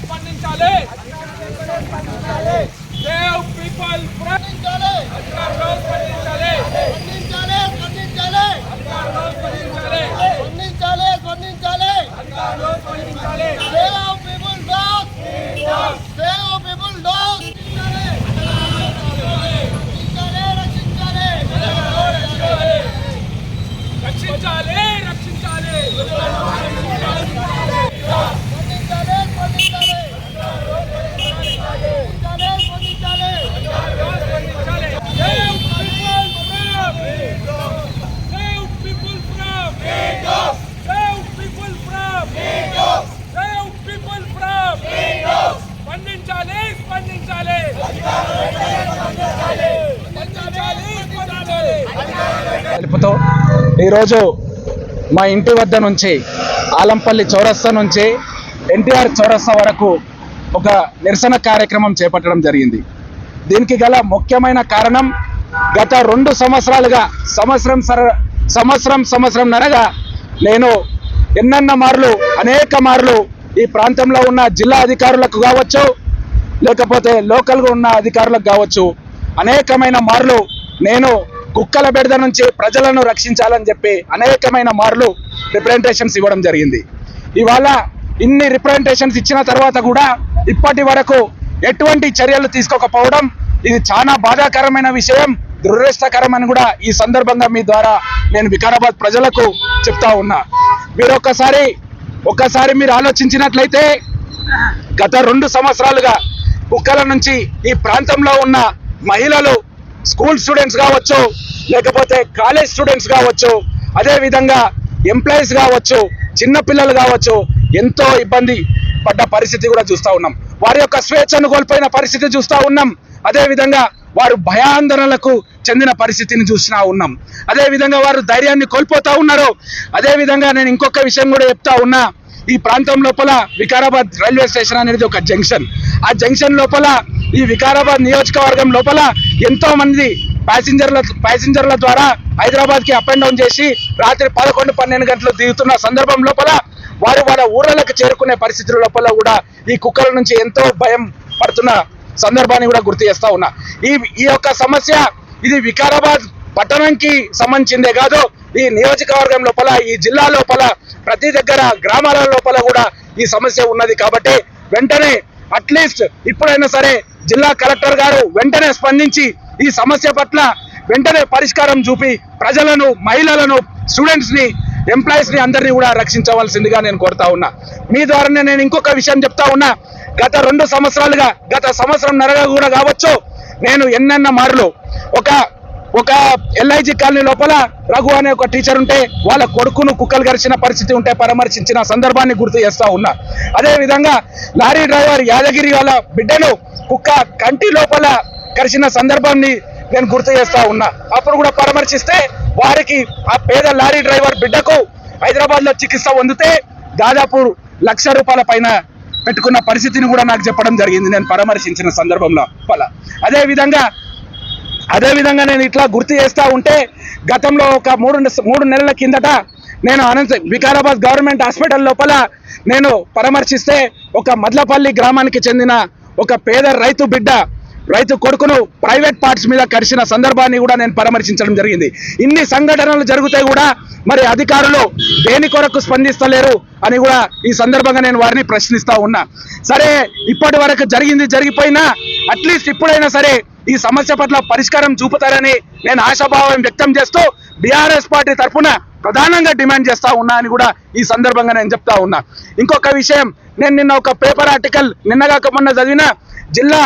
స్పందించాలి స్పందించాలి. Save people అధికారులు స్పందించాలి. అధికారులు స్పందించాలి. అధికారులు స్పందించాలి. రక్షించాలి రక్షించాలి స్పందించాలి save people from save people from save people from స్పందించాలి స్పందించాలి స్పందించాలి స్పందించాలి తెలుపుతూ ఈరోజు మా ఇంటి వద్ద నుంచి ఆలంపల్లి చౌరస్తా నుంచి ఎన్టీఆర్ చౌరస్తా వరకు ఒక నిరసన కార్యక్రమం చేపట్టడం జరిగింది. దీనికి గల ముఖ్యమైన కారణం గత రెండు సంవత్సరాలుగా సంవత్సరం సర సంవత్సరం సంవత్సరం నరగా నేను ఎన్నెన్న మార్లు అనేక మార్లు ఈ ప్రాంతంలో ఉన్న జిల్లా అధికారులకు కావచ్చు లేకపోతే లోకల్గా ఉన్న అధికారులకు కావచ్చు అనేకమైన మార్లు నేను కుక్కల బెడద నుంచి ప్రజలను రక్షించాలని చెప్పి అనేకమైన మార్లు రిప్రజెంటేషన్స్ ఇవ్వడం జరిగింది. ఇవాళ ఇన్ని రిప్రజెంటేషన్స్ ఇచ్చిన తర్వాత కూడా ఇప్పటి వరకు ఎటువంటి చర్యలు తీసుకోకపోవడం ఇది చాలా బాధాకరమైన విషయం దురదృష్టకరమని కూడా ఈ సందర్భంగా మీ ద్వారా నేను వికారాబాద్ ప్రజలకు చెప్తా ఉన్నా. మీరు ఒక్కసారి ఒక్కసారి మీరు ఆలోచించినట్లయితే గత రెండు సంవత్సరాలుగా కుక్కల నుంచి ఈ ప్రాంతంలో ఉన్న మహిళలు స్కూల్ స్టూడెంట్స్ కావచ్చు లేకపోతే కాలేజ్ స్టూడెంట్స్ కావచ్చు అదే విధంగా ఎంప్లాయీస్ కావచ్చు చిన్నపిల్లలు కావచ్చు ఎంతో ఇబ్బంది పడ్డ పరిస్థితి కూడా చూస్తా ఉన్నాం. వారి యొక్క స్వేచ్ఛను కోల్పోయిన పరిస్థితి చూస్తూ ఉన్నాం. అదేవిధంగా వారు భయాందోళనలకు చెందిన పరిస్థితిని చూసినా ఉన్నాం. అదే విధంగా వారు ధైర్యాన్ని కోల్పోతూ ఉన్నారు. అదే విధంగా నేను ఇంకొక విషయం కూడా చెప్తా ఉన్నా. ఈ ప్రాంతం లోపల వికారాబాద్ రైల్వే స్టేషన్ అనేది ఒక జంక్షన్. ఆ జంక్షన్ లోపల ఈ వికారాబాద్ నియోజకవర్గం లోపల ఎంతో మంది ప్యాసింజర్ల ప్యాసింజర్ల ద్వారా హైదరాబాద్కి అప్ అండ్ డౌన్ చేసి రాత్రి పదకొండు పన్నెండు గంటలు దిగుతున్న సందర్భం లోపల వారు వాళ్ళ ఊళ్ళకు చేరుకునే పరిస్థితుల లోపల కూడా ఈ కుక్కల నుంచి ఎంతో భయం పడుతున్న సందర్భాన్ని కూడా గుర్తు చేస్తా ఉన్నా. ఈ ఈ యొక్క సమస్య ఇది వికారాబాద్ పట్టణంకి సంబంధించిందే కాదు ఈ నియోజకవర్గం లోపల ఈ జిల్లా లోపల ప్రతి దగ్గర గ్రామాల లోపల కూడా ఈ సమస్య ఉన్నది కాబట్టి వెంటనే అట్లీస్ట్ ఇప్పుడైనా సరే జిల్లా కలెక్టర్ గారు వెంటనే స్పందించి ఈ సమస్య పట్ల వెంటనే పరిష్కారం చూపి ప్రజలను మహిళలను స్టూడెంట్స్ని ఎంప్లాయీస్ని అందరినీ కూడా రక్షించవలసిందిగా నేను కోరుతా ఉన్నా. మీ ద్వారానే నేను ఇంకొక విషయం చెప్తా ఉన్నా. గత రెండు సంవత్సరాలుగా గత సంవత్సరం నరగా కూడా కావచ్చు నేను ఎన్నెన్న మారులు ఒక ఒక ఎల్ఐజి కాలనీ లోపల రఘు అనే ఒక టీచర్ ఉంటే వాళ్ళ కొడుకును కుక్కలు గరిచిన పరిస్థితి ఉంటే పరామర్శించిన సందర్భాన్ని గుర్తు చేస్తా ఉన్నా. అదేవిధంగా లారీ డ్రైవర్ యాదగిరి వాళ్ళ బిడ్డను కుక్క కంటి లోపల కలిసిన సందర్భాన్ని నేను గుర్తు చేస్తా ఉన్నా. అప్పుడు కూడా పరామర్శిస్తే వారికి ఆ పేద లారీ డ్రైవర్ బిడ్డకు హైదరాబాద్లో చికిత్స పొందితే దాదాపు లక్ష రూపాయల పైన పెట్టుకున్న పరిస్థితిని కూడా నాకు చెప్పడం జరిగింది. నేను పరామర్శించిన సందర్భంలో పల. అదే విధంగా అదే విధంగా నేను ఇట్లా గుర్తు చేస్తా ఉంటే గతంలో ఒక మూడు మూడు నెలల కిందట నేను అనంత వికారాబాద్ గవర్నమెంట్ హాస్పిటల్ లోపల నేను పరామర్శిస్తే ఒక మద్లపల్లి గ్రామానికి చెందిన ఒక పేద రైతు బిడ్డ రైతు కొడుకును ప్రైవేట్ పార్ట్స్ మీద కరిచిన సందర్భాన్ని కూడా నేను పరామర్శించడం జరిగింది. ఇన్ని సంఘటనలు జరిగితే కూడా మరి అధికారులు దేని కొరకు స్పందిస్తలేరు అని కూడా ఈ సందర్భంగా నేను వారిని ప్రశ్నిస్తా ఉన్నా. సరే ఇప్పటి వరకు జరిగింది జరిగిపోయినా అట్లీస్ట్ ఇప్పుడైనా సరే ఈ సమస్య పట్ల పరిష్కారం చూపుతారని నేను ఆశాభావం వ్యక్తం చేస్తూ బీఆర్ఎస్ పార్టీ తరఫున ప్రధానంగా డిమాండ్ చేస్తా ఉన్నా అని కూడా ఈ సందర్భంగా నేను చెప్తా ఉన్నా. ఇంకొక విషయం నేను నిన్న ఒక పేపర్ ఆర్టికల్ నిన్నగాక మొన్న చదివిన జిల్లా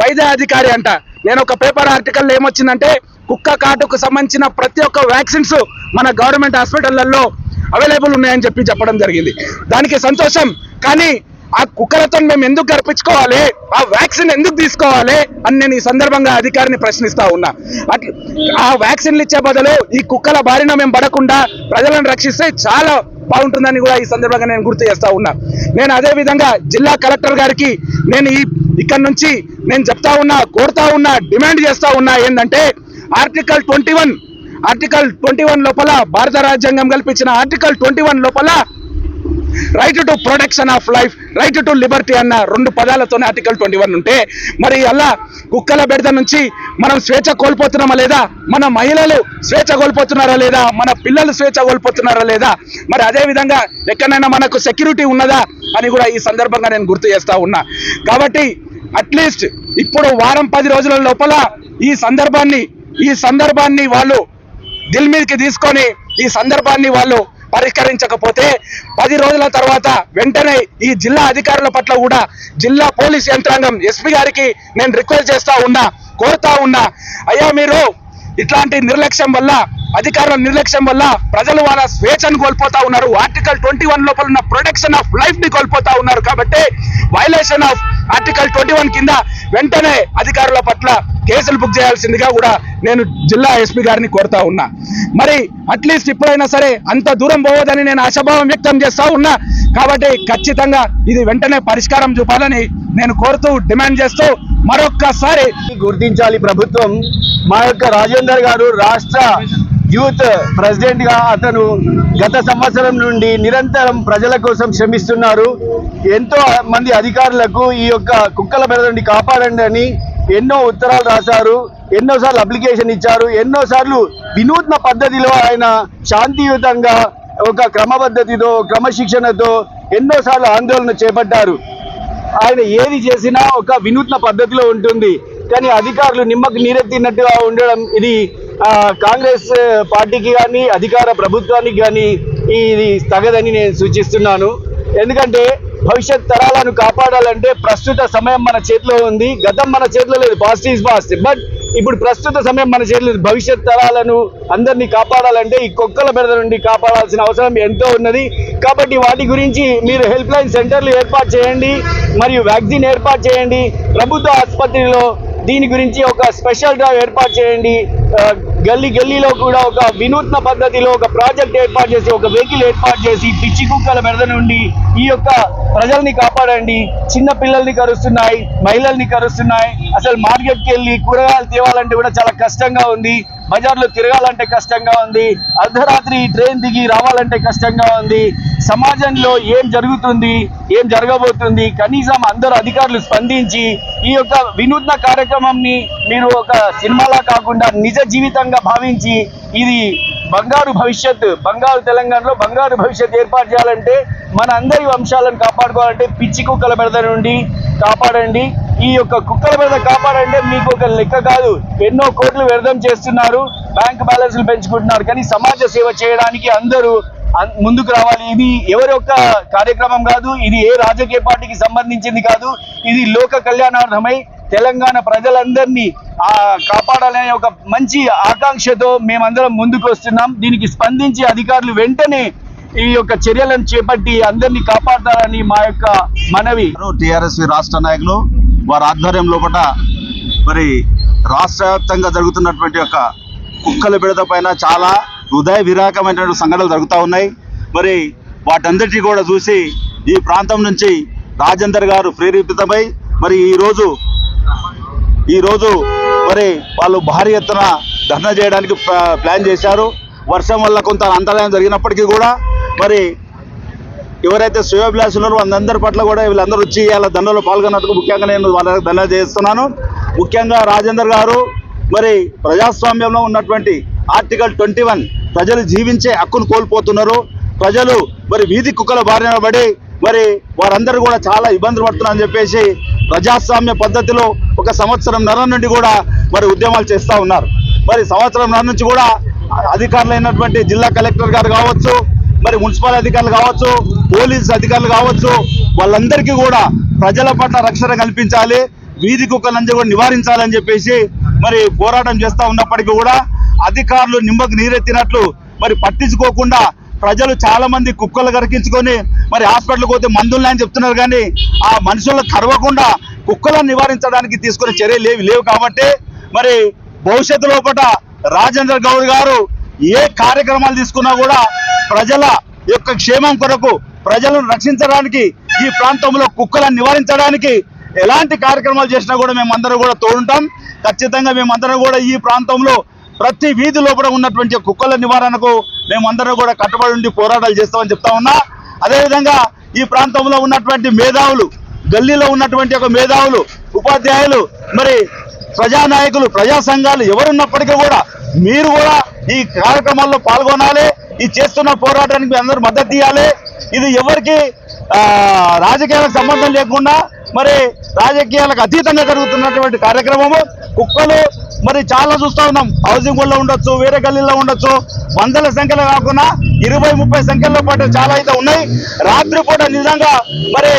వైద్య అధికారి అంట. నేను ఒక పేపర్ ఆర్టికల్ ఏమొచ్చిందంటే కుక్క కాటుకు సంబంధించిన ప్రతి ఒక్క వ్యాక్సిన్స్ మన గవర్నమెంట్ హాస్పిటళ్ళలో అవైలబుల్ ఉన్నాయని చెప్పి చెప్పడం జరిగింది. దానికి సంతోషం. కానీ ఆ కుక్కలతో మేము ఎందుకు గర్పించుకోవాలి? ఆ వ్యాక్సిన్ ఎందుకు తీసుకోవాలి? అని నేను ఈ సందర్భంగా అధికారిని ప్రశ్నిస్తా ఉన్నా. అట్లా ఆ వ్యాక్సిన్లు ఇచ్చే బదులు ఈ కుక్కల బారిన మేము పడకుండా ప్రజలను రక్షిస్తే చాలా బాగుంటుందని కూడా ఈ సందర్భంగా నేను గుర్తు చేస్తా ఉన్నా. నేను అదే విధంగా జిల్లా కలెక్టర్ గారికి నేను ఈ ఇక్కడ నుంచి నేను చెప్తా ఉన్నా కోరుతా ఉన్నా డిమాండ్ చేస్తా ఉన్నా ఏంటంటే article twenty one article twenty one లోపల భారత రాజ్యాంగం కల్పించిన ఆర్టికల్ ట్వంటీ వన్ లోపల right to protection of life right to liberty అన్న రెండు పదాలతోనే ఆర్టికల్ ట్వంటీ వన్ ఉంటే మరి అలా కుక్కల బెడద నుంచి మనం స్వేచ్ఛ కోల్పోతున్నామా లేదా? మన మహిళలు స్వేచ్ఛ కోల్పోతున్నారా లేదా? మన పిల్లలు స్వేచ్ఛ కోల్పోతున్నారా లేదా? మరి అదే విధంగా ఎక్కడైనా మనకు సెక్యూరిటీ ఉన్నదా అని కూడా ఈ సందర్భంగా నేను గుర్తు చేస్తా ఉన్నా. కాబట్టి అట్లీస్ట్ ఇప్పుడు వారం పది రోజుల లోపల ఈ సందర్భాన్ని ఈ సందర్భాన్ని వాళ్ళు దిల్ మీదకి తీసుకొని ఈ సందర్భాన్ని వాళ్ళు పరిష్కరించకపోతే పది రోజుల తర్వాత వెంటనే ఈ జిల్లా అధికారుల పట్ల కూడా జిల్లా పోలీస్ యంత్రాంగం ఎస్పీ గారికి నేను రిక్వెస్ట్ చేస్తా ఉన్నా కోరుతా ఉన్నా. అయ్యా మీరు ఇట్లాంటి నిర్లక్ష్యం వల్ల అధికారుల నిర్లక్ష్యం వల్ల ప్రజలు వాళ్ళ స్వేచ్ఛను కోల్పోతా ఉన్నారు. ఆర్టికల్ ట్వంటీ వన్ లోపల ఉన్న ప్రొటెక్షన్ ఆఫ్ లైఫ్ని కోల్పోతా ఉన్నారు కాబట్టి violation of article twenty one కింద వెంటనే అధికారుల పట్ల కేసులు బుక్ చేయాల్సిందిగా కూడా నేను జిల్లా ఎస్పీ గారిని కోరుతా ఉన్నా. మరి అట్లీస్ట్ ఇప్పుడైనా సరే అంత దూరం పోవద్దని నేను ఆశాభావం వ్యక్తం చేస్తా ఉన్నా. కాబట్టి ఖచ్చితంగా ఇది వెంటనే పరిష్కారం చూపాలని నేను కోరుతూ డిమాండ్ చేస్తూ మరొక్కసారి గుర్తించాలి ప్రభుత్వం. మా యొక్క రాజేందర్ గారు రాష్ట్ర యూత్ ప్రెసిడెంట్గా అతను గత సంవత్సరం నుండి నిరంతరం ప్రజల కోసం శ్రమిస్తున్నారు. ఎంతో మంది అధికారులకు ఈ యొక్క కుక్కల బెడ నుండి కాపాడండి అని ఎన్నో ఉత్తరాలు రాశారు ఎన్నోసార్లు అప్లికేషన్ ఇచ్చారు ఎన్నోసార్లు వినూత్న పద్ధతిలో ఆయన శాంతియుతంగా ఒక క్రమపద్ధతితో క్రమశిక్షణతో ఎన్నోసార్లు ఆందోళన చేపట్టారు. ఆయన ఏది చేసినా ఒక వినూత్న పద్ధతిలో ఉంటుంది. కానీ అధికారులు నిమ్మకు నీరెత్తినట్టుగా ఉండడం ఇది ఆ, కాంగ్రెస్ పార్టీకి కానీ అధికార ప్రభుత్వానికి కానీ ఇది తగదని నేను సూచిస్తున్నాను. ఎందుకంటే భవిష్యత్ తరాలను కాపాడాలంటే ప్రస్తుత సమయం మన చేతిలో ఉంది. గతం మన చేతిలో లేదు. పాస్ట్ ఈజ్ పాస్ట్ బట్ ఇప్పుడు ప్రస్తుత సమయం మన చేతిలో భవిష్యత్ తరాలను అందరినీ కాపాడాలంటే ఈ కుక్కల బెడద నుండి కాపాడాల్సిన అవసరం ఎంతో ఉన్నది. కాబట్టి వాటి గురించి మీరు హెల్ప్ లైన్ సెంటర్లు ఏర్పాటు చేయండి. మరియు వ్యాక్సిన్ ఏర్పాటు చేయండి. ప్రభుత్వ ఆసుపత్రిలో దీని గురించి ఒక స్పెషల్ డ్రైవ్ ఏర్పాటు చేయండి. గల్లీ గల్లీలో కూడా ఒక వినూత్న పద్ధతిలో ఒక ప్రాజెక్ట్ ఏర్పాటు చేసి ఒక వెహికల్ ఏర్పాటు చేసి పిచ్చి కుక్కల బెడద నుండి ఈ యొక్క ప్రజల్ని కాపాడండి. చిన్న పిల్లల్ని కరుస్తున్నాయి మహిళల్ని కరుస్తున్నాయి. అసలు మార్కెట్కి వెళ్ళి కూరగాయలు తేవాలంటే కూడా చాలా కష్టంగా ఉంది. బజార్లో తిరగాలంటే కష్టంగా ఉంది. అర్ధరాత్రి ట్రైన్ దిగి రావాలంటే కష్టంగా ఉంది. సమాజంలో ఏం జరుగుతుంది ఏం జరగబోతుంది కనీసం అందరు అధికారులు స్పందించి ఈ యొక్క వినూత్న కార్యక్రమంని మీరు ఒక సినిమాలా కాకుండా నిజ జీవితంగా భావించి ఇది బంగారు భవిష్యత్ బంగారు తెలంగాణలో బంగారు భవిష్యత్ ఏర్పాటు చేయాలంటే మన అందరి వంశాలను కాపాడుకోవాలంటే పిచ్చి కుక్కల బెడద నుండి కాపాడండి. ఈ యొక్క కుక్కల బెడద కాపాడంటే మీకు ఒక లెక్క కాదు. ఎన్నో కోట్లు వ్యర్థం చేస్తున్నారు. బ్యాంక్ బ్యాలెన్స్లు పెంచుకుంటున్నారు. కానీ సమాజ సేవ చేయడానికి అందరూ ముందుకు రావాలి. ఇది ఎవరి యొక్క కార్యక్రమం కాదు. ఇది ఏ రాజకీయ పార్టీకి సంబంధించింది కాదు. ఇది లోక కళ్యాణార్థమై తెలంగాణ ప్రజలందరినీ కాపాడాలనే ఒక మంచి ఆకాంక్షతో మేమందరం ముందుకు వస్తున్నాం. దీనికి స్పందించి అధికారులు వెంటనే ఈ యొక్క చర్యలను చేపట్టి అందరినీ కాపాడతారని మా యొక్క మనవి. టిఆర్ఎస్ రాష్ట్ర నాయకులు వారి ఆధ్వర్యం లోపల మరి రాష్ట్ర వ్యాప్తంగా జరుగుతున్నటువంటి యొక్క కుక్కల బిడత పైన చాలా హృదయ విరాకమైనటువంటి సంఘటనలు జరుగుతూ ఉన్నాయి. మరి వాటందరికీ కూడా చూసి ఈ ప్రాంతం నుంచి రాజేందర్ గారు ప్రేరేపితమై మరి ఈరోజు ఈరోజు మరి వాళ్ళు భారీ ఎత్తున ధర్నా చేయడానికి ప్లా- ప్లాన్ చేశారు. వర్షం వల్ల కొంత అంతరాయం జరిగినప్పటికీ కూడా మరి ఎవరైతే శ్రేయోభిలాషులు ఉన్నారో వాళ్ళందరి పట్ల కూడా వీళ్ళందరూ వచ్చి వాళ్ళ దండలో పాల్గొన్నందుకు ముఖ్యంగా నేను వాళ్ళకి దండ చేస్తున్నాను. ముఖ్యంగా రాజేందర్ గారు మరి ప్రజాస్వామ్యంలో ఉన్నటువంటి ఆర్టికల్ ట్వంటీ వన్ ప్రజలు జీవించే హక్కును కోల్పోతున్నారు. ప్రజలు మరి వీధి కుక్కల బారిన పడి మరి వారందరూ కూడా చాలా ఇబ్బందులు పడుతున్నారని చెప్పేసి ప్రజాస్వామ్య పద్ధతిలో ఒక సంవత్సరం నర నుండి కూడా మరి ఉద్యమాలు చేస్తూ ఉన్నారు. మరి సంవత్సరం నర నుంచి కూడా అధికారులైనటువంటి జిల్లా కలెక్టర్ గారు కావచ్చు మరి మున్సిపల్ అధికారులు కావచ్చు పోలీస్ అధికారులు కావచ్చు వాళ్ళందరికీ కూడా ప్రజల పట్ల రక్షణ కల్పించాలి వీధి కుక్కలందరూ కూడా నివారించాలని చెప్పేసి మరి పోరాటం చేస్తూ ఉన్నప్పటికీ కూడా అధికారులు నిమ్మకు నీరెత్తినట్లు మరి పట్టించుకోకుండా ప్రజలు చాలా మంది కుక్కలు కరికించుకొని మరి హాస్పిటల్కి పోతే మందులు అని చెప్తున్నారు కానీ ఆ మనుషులను కరవకుండా కుక్కలను నివారించడానికి తీసుకునే చర్యలు లేవు లేవు కాబట్టి మరి భవిష్యత్తు లోపల రాజేంద్ర గౌడ్ గారు ఏ కార్యక్రమాలు తీసుకున్నా కూడా ప్రజల యొక్క క్షేమం కొరకు ప్రజలను రక్షించడానికి ఈ ప్రాంతంలో కుక్కలను నివారించడానికి ఎలాంటి కార్యక్రమాలు చేసినా కూడా మేమందరం కూడా తోడుంటాం. ఖచ్చితంగా మేమందరం కూడా ఈ ప్రాంతంలో ప్రతి వీధి లోపల ఉన్నటువంటి కుక్కల నివారణకు మేమందరం కూడా కట్టుబడి ఉండి పోరాటాలు చేస్తామని చెప్తా ఉన్నా. అదేవిధంగా ఈ ప్రాంతంలో ఉన్నటువంటి మేధావులు గల్లీలో ఉన్నటువంటి ఒక మేధావులు ఉపాధ్యాయులు మరి ప్రజానాయకులు ప్రజా సంఘాలు ఎవరున్నప్పటికీ కూడా మీరు కూడా ఈ కార్యక్రమాల్లో పాల్గొనాలి ఈ చేస్తున్న పోరాటానికి మీ అందరూ మద్దతు ఇవ్వాలి ఇది ఎవరికి రాజకీయాలకు సంబంధం లేకుండా మరి రాజకీయాలకు అతీతంగా జరుగుతున్నటువంటి కార్యక్రమము. కుక్కలు మరి చాలా చూస్తూ ఉన్నాం. హౌసింగ్లో ఉండొచ్చు వేరే గల్లీలో ఉండొచ్చు. వందల సంఖ్యలో కాకుండా ఇరవై ముప్పై సంఖ్యలో పాటు చాలా అయితే ఉన్నాయి. రాత్రిపూట నిజంగా మరి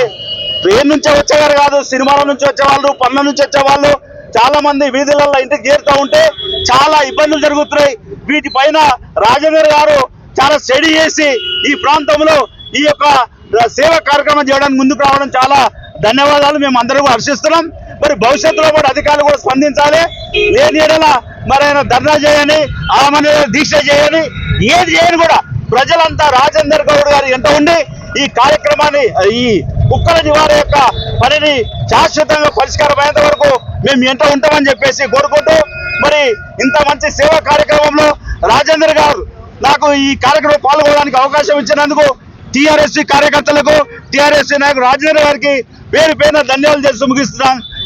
ట్రైన్ నుంచి వచ్చేవారు కాదు సినిమాల నుంచి వచ్చేవాళ్ళు పనుల నుంచి వచ్చేవాళ్ళు. చాలా మంది వీధులలో ఇంటికి చేరుతూ ఉంటే చాలా ఇబ్బందులు జరుగుతున్నాయి. వీటిపైన రాజేందర్ గారు చాలా స్టడీ చేసి ఈ ప్రాంతంలో ఈ యొక్క సేవ కార్యక్రమం చేయడానికి ముందుకు రావడం చాలా ధన్యవాదాలు మేము అందరూ హర్షిస్తున్నాం. మరి భవిష్యత్తులో కూడా అధికారులు కూడా స్పందించాలి. లేని నీడల మరి ఆయన ధర్నా చేయని ఆమె దీక్ష చేయని ఏది చేయని కూడా ప్రజలంతా రాజేందర్ గౌడ్ గారు ఎంత ఉండి ఈ కార్యక్రమాన్ని ఈ కుక్కల నివారణ యొక్క పనిని శాశ్వతంగా పరిష్కారం అయ్యేంత వరకు మేము ఎంత ఉంటామని చెప్పేసి కోరుకుంటూ మరి ఇంత మంచి సేవా కార్యక్రమంలో రాజేందర్ గారు నాకు ఈ కార్యక్రమం పాల్గొనడానికి అవకాశం ఇచ్చినందుకు టిఆర్ఎస్ కార్యకర్తలకు టిఆర్ఎస్ నాయకుడు రాజేంద్ర గారికి పేరు పైన ధన్యవాదాలు చేస్తూ ముగిస్తున్నాను.